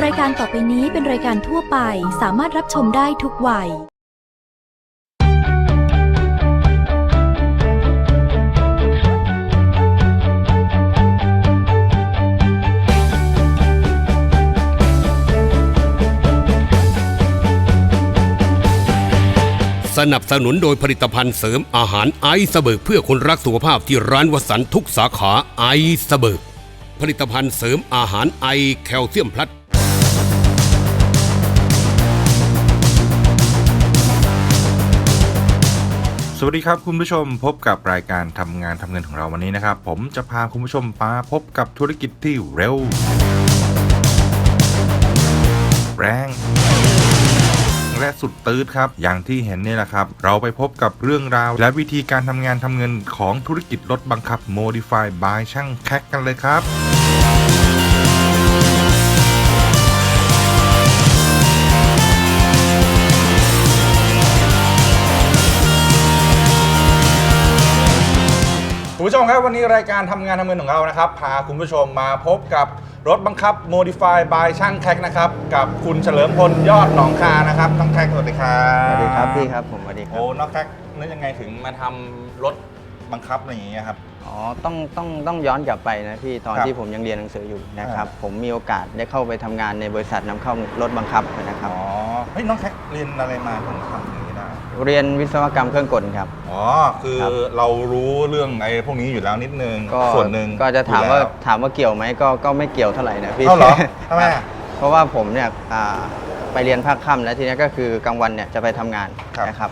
รายการต่อไปนี้เป็นรายการทั่วไปสามารถรับชมได้ทุกวัย สนับสนุนโดยผลิตภัณฑ์เสริมอาหารไอซ์เบิร์กเพื่อคนรักสุขภาพที่ร้านวสันต์ทุกสาขาไอซ์เบิร์กผลิตภัณฑ์เสริมอาหารไอแคลเซียมพลัส สวัสดีครับคุณผู้ชมพบกับรายการทำงานทำเงินของเราวันนี้นะครับ ผมจะพาคุณผู้ชมมาพบกับธุรกิจที่เร็ว แรง และสุดตื้ดครับ อย่างที่เห็นนี่แหละครับ เราไปพบกับเรื่องราว และวิธีการทำงานทำเงินของธุรกิจรถบังคับ Modify by ช่างแคกกันเลยครับ มครับวันนี้รายการทำงานทำเงินของเรานะครับ พาคุณผู้ชมมาพบกับรถบังคับ Modify by ช่างแคกนะครับ กับคุณเฉลิมพลยอดหนองคานะครับน้องแคกสวัสดีครับสวัสดีครับพี่ครับผมสวัสดีครัโอ้บน้องแคกนึกยังไงถึงมาทำรถบังคับอะไรอย่างเงี้ยครับ อ๋อต้องต้องต้องย้อนกลับไปนะพี่ตอนครับที่ผมยังเรียนหนังสืออยู่นะครับอ่าผมมีโอกาสได้เข้าไปทำงานในบริษัทนำเข้ารถบังคับนะครับ อ๋อเฮ้ยน้องแคกเรียนอะไรมาถึงทำอย่างนี้ได้ เรียนวิศวกรรมเครื่องกลครับ อ๋อ คือครับ เรารู้เรื่องไอ้พวกนี้อยู่แล้วนิดนึงก็ส่วนหนึ่งก็จะถามอยู่ว่าแล้วถามว่าเกี่ยวไหมก็ก็ไม่เกี่ยวเท่าไหร่นะพี่ เอ้าเหรอทำไมคอะรับเพราะว่าผมเนี่ยอ่าไปเรียนภาคค่ำแล้วทีนี้ก็คือกลางวันเนี่ยจะไปทำงานครับ นะครับ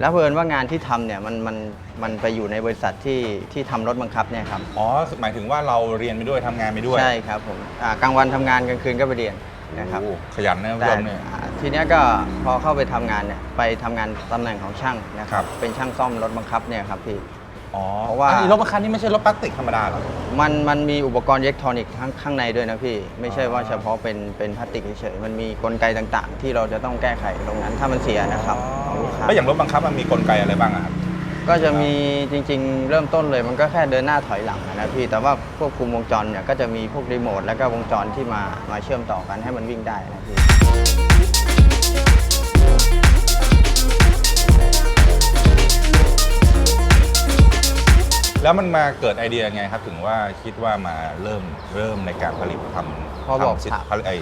แล้วเพิ่นว่างานที่ทำเนี่ยมันมันมันไปอยู่ในบริษัทที่ที่ทำรถบังคับเนี่ยครับอ๋อ หมายถึงว่าเราเรียนไปด้วยทำงานไปด้วยใช่ครับผมอ่ากลางวันทำงานกลางคืนก็ไปเรียนนะครับ โอ้ขยันนะคุณแต่ผู้ชมเนี่ย อ่า ทีเนี้ยก็พอเข้าไปทำงานเนี่ยไปทำงานตำแหน่งของช่างนะคครัรับ บ เป็นช่างซ่อมรถบังคับเนี่ยครับพี่ อ๋อเพราะว่า อันนี้รถบังคับนี่ไม่ใช่รถพลาสติกธรรมดาเหรอ มันมันมีอุปกรณ์อิเล็กทรอนิกส์ข้างข้างในด้วยนะพี่ ไม่ใช่อ๋อว่าเฉพาะเป็นเป็นพลาสติกเฉยๆมันมีกลไกต่างๆ ที่เราจะต้องแก้ไขตรงนั้นถ้ามันเสียนะครับของลูกค้าแล้วอย่างรถบังคับมันมีกลไกอะไรบ้างอะครับ ก็จะมีจริงๆ เริ่มต้นเลยมันก็แค่เดินหน้าถอยหลังอะนะพี่ แต่ว่าควบคุมวงจรเนี่ยก็จะมีพวกรีโมทแล้วก็วงจรที่มามาเชื่อมต่อกันให้มันวิ่งได้นะพี่ แล้วมันมาเกิดไอเดียไงครับถึงว่าคิดว่ามาเริ่มเริ่มในการผลิตทำพอบอกทำสินถามผลิตไอ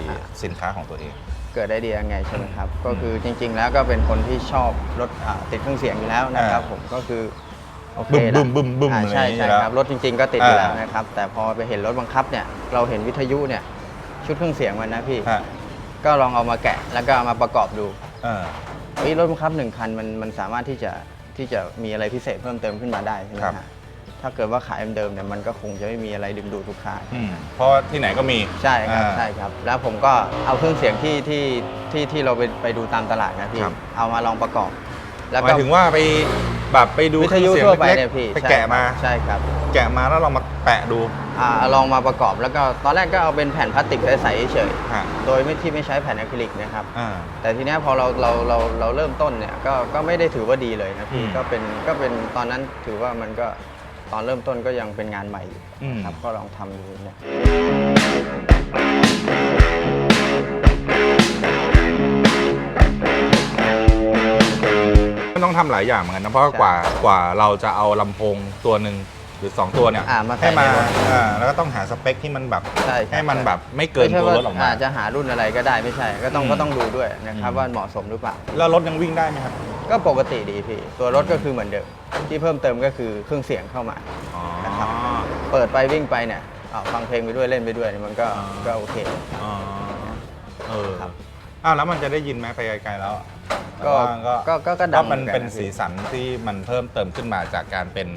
สินค้าของตัวเอง เกิดไอเดียยังไงใช่ไหมครับ ก็คือจริง ๆ แล้วก็เป็นคนที่ชอบรถอ่าติดเครื่องเสียงอยู่แล้วนะครับ อ่าผมก็คือโอเคบึ้มละบึ้มบึ้มบึ้มอ่าใช่อะไรอย่างเงี้ใช่ยแล้วครับรถจริง ๆ ก็ติดอยู่อ่าแล้วนะครับ แต่พอไปเห็นรถบังคับเนี่ยเราเห็นวิทยุเนี่ยชุดเครื่องเสียงมันนะพี่ ฮะก็ลองเอามาแกะแล้วก็เอามาประกอบดูเออ เฮ้ยรถบังคับหนึ่งคันมันมันสามารถที่จะที่จะมีอะไรพิเศษเพิ่มเติมขึ้นมาได้ใช่ไหมครับ ฮะ ถ้าเกิดว่าขายเดิมๆเนี่ยมันก็คงจะไม่มีอะไรดึงดูดลูกค้า อืมเพราะที่ไหนก็มี ใช่ครับอ่าใช่ครับ แล้วผมก็เอาเครื่องเสียงที่ที่ที่ที่เราไปไปดูตามตลาดนะพี่ครับ เอามาลองประกอบ แล้วหก็มายถึงว่าไปแบบไปดูวิทยุเครื่องทั่วไปเสียงเนี่เล็ยกพี่ๆไปใช่แกะมา ใช่ครับแกะมาแล้วเรามาแปะดูอ่าลองมาประกอบแล้วก็ตอนแรกก็เอาเป็นแผ่นพลาสติกใสๆเฉยฮะๆโดยไม่ที่ไม่ใช้แผ่นอะคริลิกนะครับ อ่า แต่ทีเนี้ยพอเราเราเราเราเริ่มต้นเนี่ยก็ก็ไม่ได้ถือว่าดีเลยนะพี่อืม ก็เป็นก็เป็นตอนนั้นถือว่ามันก็ ตอนเริ่มต้นก็ยังเป็นงานใหม่อยู่อืม ครับก็ลองทำดูเนี่ยมันต้องทำหลายอย่างเหมือนกันนะเพราะว่ากว่ากว่าเราจะเอาลำโพงตัวหนึ่งหรือ 2 ตัวเนี่ยอ่ามาใส่ให้มาในรถอ่าแล้วก็ต้องหาสเปคที่มันแบบใช่ครับให้มันแบบไม่เกินไม่ใช่ตัวว่ารถออกมา อาจจะหารุ่นอะไรก็ได้ไม่ใช่ ก็ต้องอืมก็ต้องดูด้วยนะครับอืม ว่าเหมาะสมหรือเปล่า แล้วรถยังวิ่งได้ไหมครับ ก็ปกติดีพี่ ตัวรถก็คือเหมือนเดิม ที่เพิ่มเติมก็คือเครื่องเสียงเข้ามา อ๋อนะครับเปิดไปวิ่งไปเนี่ยอ่าฟังเพลงไปด้วยเล่นไปด้วยเนี่ยมันก็อ๋อ ก็โอเค อ๋อ เออครับ อ้าวแล้วมันจะได้ยินไหมไปไกลๆแล้วก็ก็ก็ก็ก็ดังมันเหมือนกันเป็นนะพี่สีสันที่มันเพิ่มเติมขึ้นมาจากการเป็น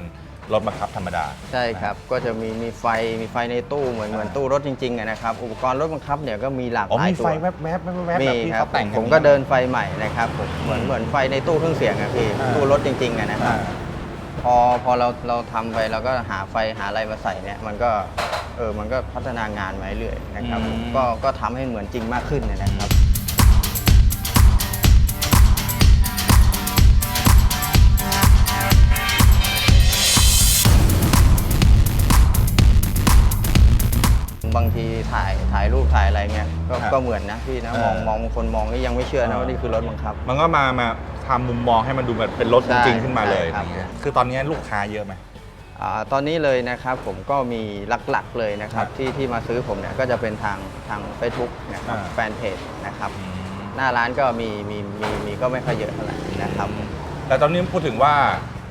รถบังคับธรรมดา ใช่ครับ ก็จะมีมีไฟมีไฟในตู้เหมือนเหมือนตู้รถจริงๆอะนะครับ อุปกรณ์รถบังคับเนี่ยก็มีหลากอ๋อหลายมีตัไฟวแวบๆแวบๆแวบๆมีแบบที่ครับเขาแต่งผมก็เดินไฟใหม่นะครับผมเหมือนเหมือนไฟในตู้เครื่องเสียงอะพี่อ่าตู้รถจริงๆอะนะครัอ่าบ พอพอเราเราทำไปเราก็หาไฟหาอะไรมาใส่เนี่ยมันก็เออมันก็พัฒนางานมาเรื่อยๆนะครับผมก็ก็ทำให้เหมือนจริงมากขึ้นเนี่ยนะครับ บางทีถ่ายถ่ายรูปถ่ายอะไรเงี้ยก็ครับก็เหมือนนะพี่นะเออมองมองบางคนมองนี่ยังไม่เชื่อนะเออว่านี่คือรถบังคับ มันก็มามาทำมุมมองให้มันดูแบบเป็นรถจใช่ริง ๆ ขึ้นมาเลยใช่ครับ อย่างเงี้ยคือตอนนี้ลูกค้าเยอะไหม อ่าตอนนี้เลยนะครับผมก็มีหลักๆเลยนะครับครับที่ที่มาซื้อผมเนี่ยก็จะเป็นทางทาง Facebook นะครับอ่า แฟนเพจนะครับหน้าร้านก็มีมีมีมีก็ไม่ค่อยเยอะเท่าไหร่นะครับ แต่ตอนนี้พูดถึงว่า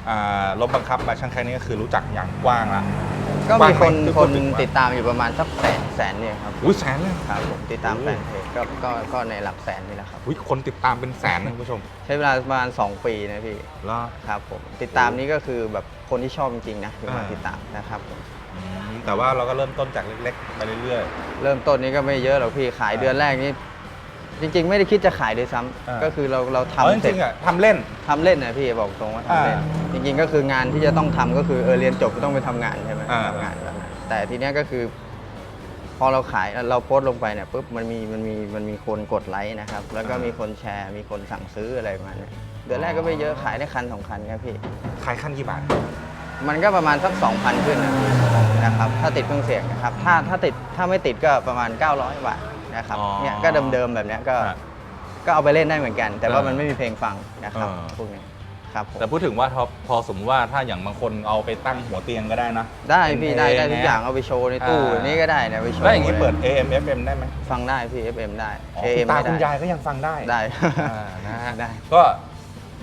อ่ารถบังคับมาช่างแค่นี้ก็คือรู้จักอย่างกว้างละ ก็มีคนกว้างไหมคนพูดถึงว่าติดตามอยู่ประมาณสักแสนแสนเนี่ยครับอุ้ยแสนเลยครับผมติดตามแฟนเพจก็ก็ก็ในหลักแสนนี่แหละครับอุ้ยคนติดตามเป็นแสนนะคุณผู้ชม ใช้เวลาประมาณ 2 ปีนะพี่แล้วครับผมติดตามนี้ก็คือแบบคนที่ชอบจริงๆนะคือมาอ่าติดตามนะครับผมแต่ว่าเราก็เริ่มต้นจากเล็กๆไปเรื่อยเริ่มต้นนี้ก็ไม่เยอะหรอกพี่ขายเดือนแรกนี่ จริง ๆ ไม่ได้คิดจะขายด้วยซ้ำอ่า ก็คือเราเราๆเอาจทำเสร็จริงๆอะทำเล่น ทำเล่นนะพี่บอกตรงว่าทำเล่นอ่าจริง ๆ ก็คืองานที่จะต้องทำก็คือเออเรียนจบก็ต้องไปทำงานใช่ไหมอ่า ทำงานแบบนั้นแต่ทีเนี้ยก็คือ พอเราขายเราโพสต์ลงไปเนี่ยปุ๊บมันมีมันมีมันมีคนกดไลค์นะครับ แล้วก็มีคนแชร์มีคนสั่งซื้ออะไรประมาณเนี้ยเดือนแรกก็ไม่เยอะขายได้คันสองคันครับพี่ ขายขั้นกี่บาท มันก็ประมาณสัก 2,000 ขึ้นนะพี่นะครับ ถ้าติดเครื่องเสียงนะครับ ถ้าถ้าติดถ้าไม่ติดก็ประมาณ 900 บาท นะครับอ๋อเนี่ยก็เดิมๆแบบเนี้ยก็ฮะก็เอาไปเล่นได้เหมือนกัน แต่ว่าเออมันไม่มีเพลงฟังนะครับเออพวกนี้ครับผมแต่พูดถึงว่าพอพอสมมติว่าถ้าอย่างบางคนเอาไปตั้งหัวเตียงก็ได้นะได้พี่ได้ได้เป็นเพลงทุกอย่างเอาไปโชว์ในตู้อ่านี่ก็ได้นะไปโชว์แล้วอย่างนี้เปิดล AM FM ได้ไหมฟังได้พี่ FM ได้ อ๋อ AM คุณตาไม่คุณได้ยายก็ยังฟังได้ ได้ อ่านะฮะได้ ก็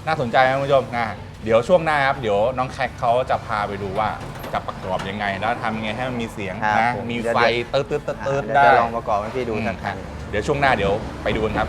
น่าสนใจนะคุณผู้ชมนะเดี๋ยวช่วงหน้าครับ เดี๋ยวน้องแคคเขาจะพาไปดูว่า จะประกอบยังไง แล้วทำยังไงให้มันมีเสียงครับนะผมมีเดี๋ยวไฟตืดตืดตืดตืดเดี๋ยวได้ จะลองประกอบให้พี่ดูสักคันเดี๋ยวช่วงหน้าเดี๋ยวไปดูกันครับ